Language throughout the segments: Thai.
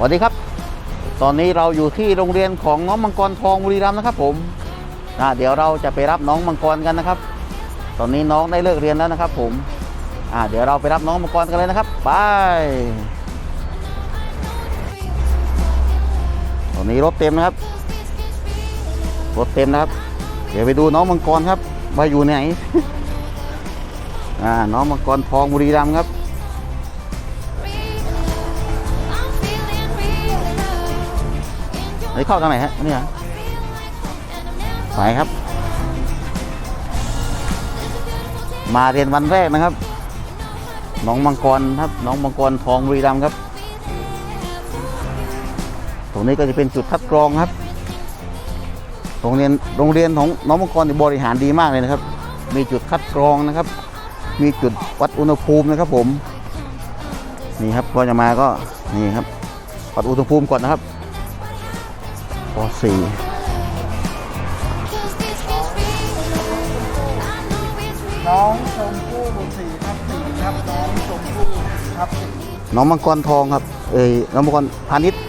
สวัสดีครับ ตอนนี้เราอยู่ที่โรงเรียนของน้องมังกรทองบุรีรัมย์นะครับ ผมอ่าเดี๋ยวเราจะไปรับน้องมังกรกันนะครับ ตอนนี้น้องได้เลิกเรียนแล้วนะครับ ผมอ่าเดี๋ยวเราไปรับน้องมังกรกันเลยนะครับไปตอนนี้รถเต็มนะครับ รถเต็มนะครับ เดี๋ยวไปดูน้องมังกรครับว่าอยู่ไหนอ่าน้องมังกรทองบุรีรัมย์ครับ เฮ้ยเข้าทางไหนฮะนี่เหรอไปครับ มาเรียนวันแรกนะครับน้องมังกรครับน้องมังกรทองบุรีรัมครับ ตรงนี้ก็จะเป็นจุดคัดกรองครับโรงเรียนโรงเรียนของน้องมังกรบริหารดีมากเลยนะครับ มีจุดคัดกรองนะครับ มีจุดวัดอุณหภูมินะครับผมนี่ครับก็จะมาก็นี่ครับวัดอุณหภูมิก่อนนะครับ ป .4 น้องชมพู่สี่ทับสี่ครับน้องชมพู่ทับสี่น้องมังกรทองครับ เอ้ยน้องมังกรพาณิชย์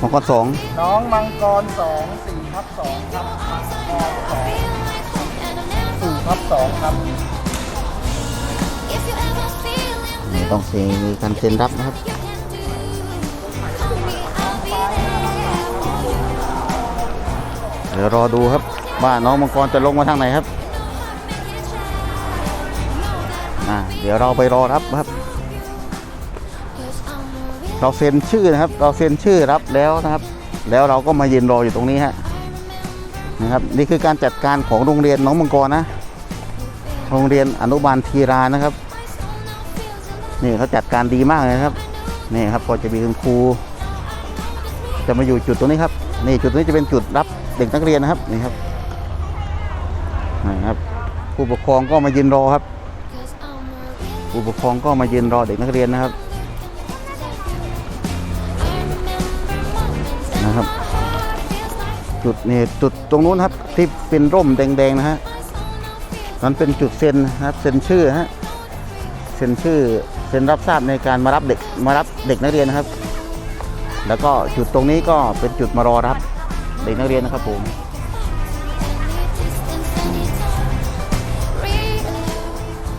มังกรสองน้องมังกรสองสี่ทับสองครับมังกรสองสี่ทับสองครับนี่ต้องเซ็นมีการเซ็นรับนะครับ ดี๋ยวรอดูครับว่าน้องมังกรจะลงมาทางไหนครับเดี๋ยวเราไปรอรับครับ เราเซ็นชื่อนะครับ เราเซ็นชื่อรับแล้วนะครับ แล้วเราก็มายืนรออยู่ตรงนี้ฮะนะครับ นี่คือการจัดการของโรงเรียนน้องมังกรนะ โรงเรียนอนุบาลทีรานะครับ นี่เขาจัดการดีมากเลยครับนี่ครับก็จะมีคุณครู จะมาอยู่จุดตรงนี้ครับ นี่จุดนี้จะเป็นจุดรับ เด็กนักเรียนนะครับนี่ครับนี่ครับ ผู้ปกครองก็มายืนรอครับ ผู้ปกครองก็มายืนรอเด็กนักเรียนนะครับนะครับ จุดนี่จุดตรงนู้นครับที่เป็นร่มแดงๆนะฮะนั้นเป็นจุดเซ็นนะครับเซ็นชื่อฮะเซ็นชื่อเซ็นรับทราบในการมารับเด็กมารับเด็กนักเรียนนะครับ แล้วก็จุดตรงนี้ก็เป็นจุดมารอรับ ด็กนักเรียนนะครับผม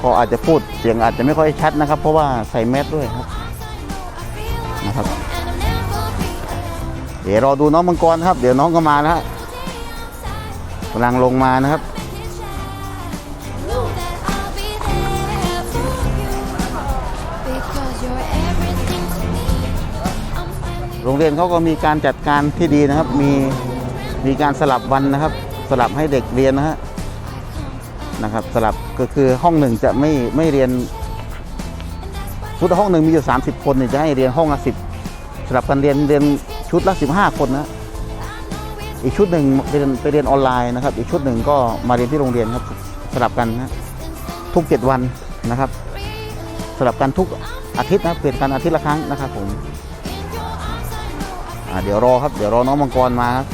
ก็อาจจะพูดเสียงอาจจะไม่ค่อยชัดนะครับ เพราะว่าใส่แมสด้วยครับนะครับ เดี๋ยวรอดูน้องมังกรครับ เดี๋ยวน้องก็มาแล้วฮะกำลังลงมานะครับโรงเรียนเขาก็มีการจัดการที่ดีนะครับ มี มีการสลับวันนะครับ สลับให้เด็กเรียนนะฮะนะครับ สลับก็คือห้องหนึ่งจะไม่ไม่เรียนชุดห้องหนึ่งมีอยู่ 30 คนเนี่ยจะให้เรียนห้องละสิบสลับกันเรียนเรียนชุดละ 15 คนนะอีกชุดหนึ่งเรียนไปเรียนออนไลน์นะครับ อีกชุดหนึ่งก็มาเรียนที่โรงเรียนครับ สลับกันนะทุกเจ็ดวันนะครับ สลับกันทุกอาทิตย์นะเปลี่ยนกันอาทิตย์ละครั้งนะครับผมเดี๋ยวรอครับ เดี๋ยวรอน้องมังกรมาครับ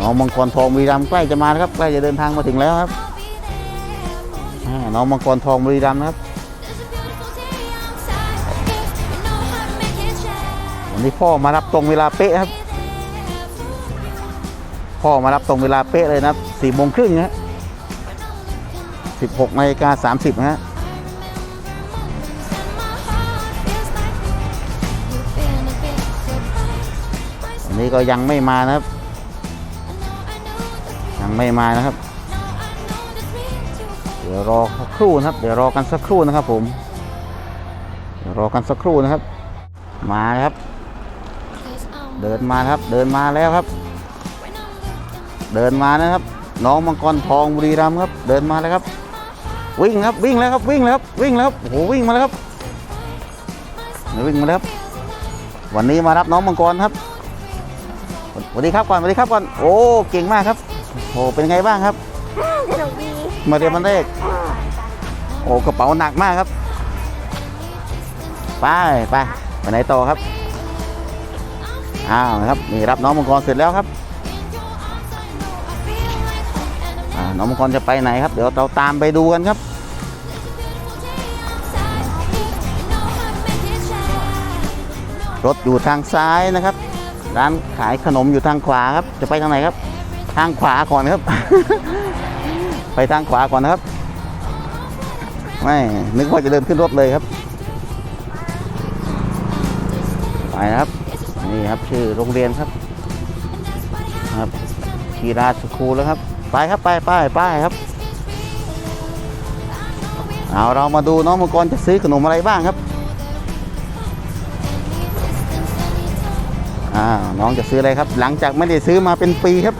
น้องมังกรทองบุรีรัมย์ใกล้จะมาแล้วครับใกล้จะเดินทางมาถึงแล้วครับน้องมังกรทองบุรีรัมย์นะครับวันนี้พ่อมารับตรงเวลาเป๊ะครับ พ่อมารับตรงเวลาเป๊ะเลยนะครับสี่โมงครึ่งนะสิบหกนาฬิกาสามสิบนะฮะอันนี้ก็ยังไม่มานะครับ ไม่มานะครับ เดี๋ยวรอสักครู่นะครับ เดี๋ยวรอกันสักครู่นะครับ ผมเดี๋ยวรอกันสักครู่นะครับ มาครับ เดินมาครับ เดินมาแล้วครับ เดินมานะครับ น้องมังกรทองบุรีรัมย์ครับ เดินมาแล้วครับ วิ่งครับวิ่งแล้วครับวิ่งแล้วครับวิ่งแล้วครับโอ้โหวิ่งมาแล้วครับวิ่งมาแล้วครับวันนี้มารับน้องมังกรครับ สวัสดีครับก่อนสวัสดีครับก่อนโอ้เก่งมากครับโอ้เป็นไงบ้างครับมาเรียนมันเลขโอ้กระเป๋าหนักมากครับ ไปไปไปไหนต่อครับอ้าวครับนี่รับน้องมังกรเสร็จแล้วครับน้องมังกรจะไปไหนครับ เดี๋ยวเราตามไปดูกันครับรถอยู่ทางซ้ายนะครับ ร้านขายขนมอยู่ทางขวาครับ จะไปทางไหนครับ ทางขวาก่อนครับ ไปทางขวาก่อนนะครับ ไม่นึกว่าจะเดินขึ้นรถเลยครับ ไปนะครับ นี่ครับชื่อโรงเรียนครับ ครับกีราสคูลแล้วครับ ไปครับไปไปไปครับเอาเรามาดูน้องมังกรจะซื้อขนมอะไรบ้างครับ อ่าน้องจะซื้ออะไรครับ หลังจากไม่ได้ซื้อมาเป็นปีครับ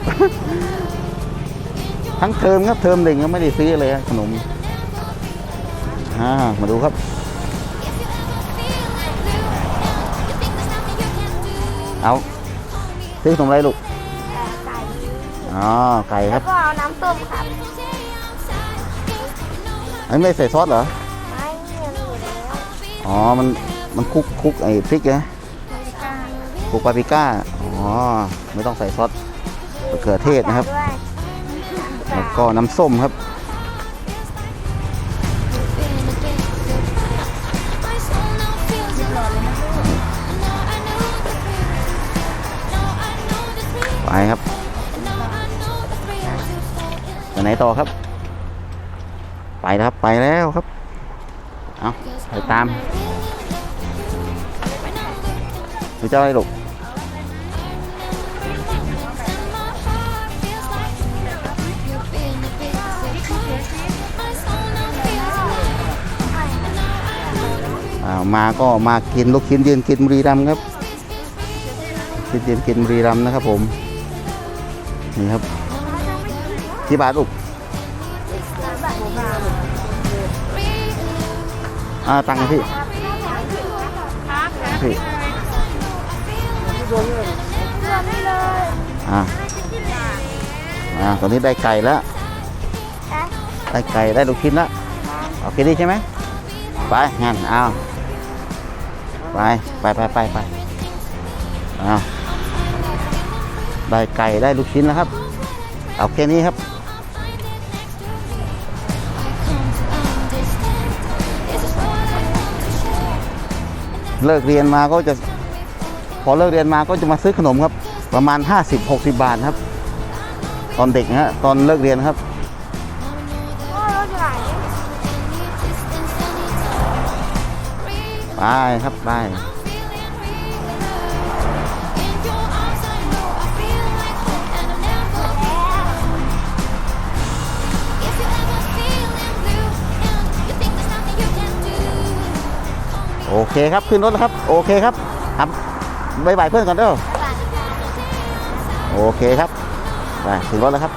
ทั้งเทอมครับเทอมหนึ่งก็ไม่ได้ซื้อเลยครับขนมอ่ามาดูครับ เอาซื้อขนมอะไรลูกไก่อ๋อไก่คแล้รัวบก็เอาน้ำส้มครับอันนี้ไม่ใส่ซอสเหรอไม่เงียบอยู่แล้วอ๋อมันมันคลุกคลุกไอ้พริกนะไม่กล้า คลุกปาปริก้า อ๋อ ไม่ต้องใส่ซอสมะเขือเทศนะครับด้วยแล้วก็น้ำส้มครับไปครับไปไหนต่อครับ ไปแล้วครับ ไปแล้วครับ เอาไปตามดูเจ้าอะไรลูก มาก็มากินลูกชิ้นยืนกินบุรีรัมย์ครับกินยืนกินบุรีรัมย์นะครับผมนี่ครับที่บาทลูกอ่าตังค์พี่พี่เลือกได้เลยอ่าอ่าตอนนี้ได้ไก่แล้วนะได้ไก่ได้ลูกชิ้นแล้วโอเคดีใช่ไหมไปงั้นเอา ไปไปไปไปไปเอาได้ไก่ได้ลูกชิ้นแล้วครับ เอาแค่นี้ครับเลิกเรียนมาก็จะพอเลิกเรียนมาก็จะมาซื้อขนมครับ ประมาณ 50-60 บาทครับ ตอนเด็กนะฮะตอนเลิกเรียนครับ ไปครับไปโอเคครับขึ้นรถแล้วครับโอเคครับครับบายบายเพื่อนก่อนเด้อโอเคครับไปถึงรถแล้วครับ